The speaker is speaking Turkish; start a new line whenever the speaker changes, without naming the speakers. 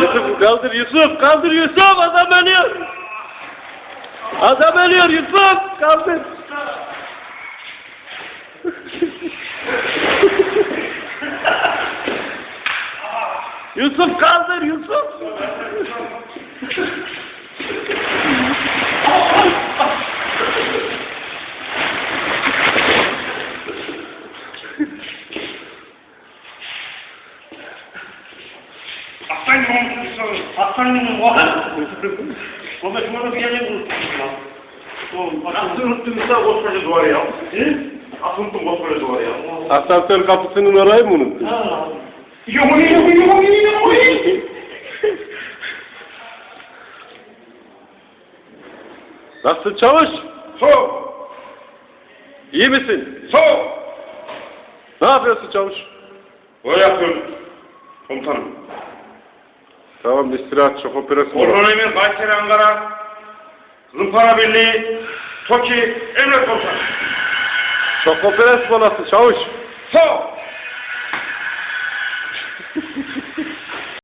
Yusuf kaldır Yusuf kaldır Yusuf adam ölüyor. Adam ölüyor Yusuf kaldır. Yusuf kaldır Yusuf.
Aslan gibi olmuşsun. Aslan gibi. Baba şuna da bir yerine vurmuşsun. Oğlum asıl unuttum bir daha koskoca duvar ya. He? Asıl unuttum koskoca duvar ya.
Asansör kapısının orayı mı unuttun?
Ha. Yumuni yumuni yumuni yumuni.
Nasılsın çavuş?
So.
İyi misin?
So.
Ne yapıyorsun çavuş?
Böyle yapıyorum. Komutanım.
Tamam istirahat çok operasyon. Orhan
Emir, Bayseri Ankara, Zımpara Birliği, Toki, Emre Komutan.
Çok operasyon balası çavuş.
So!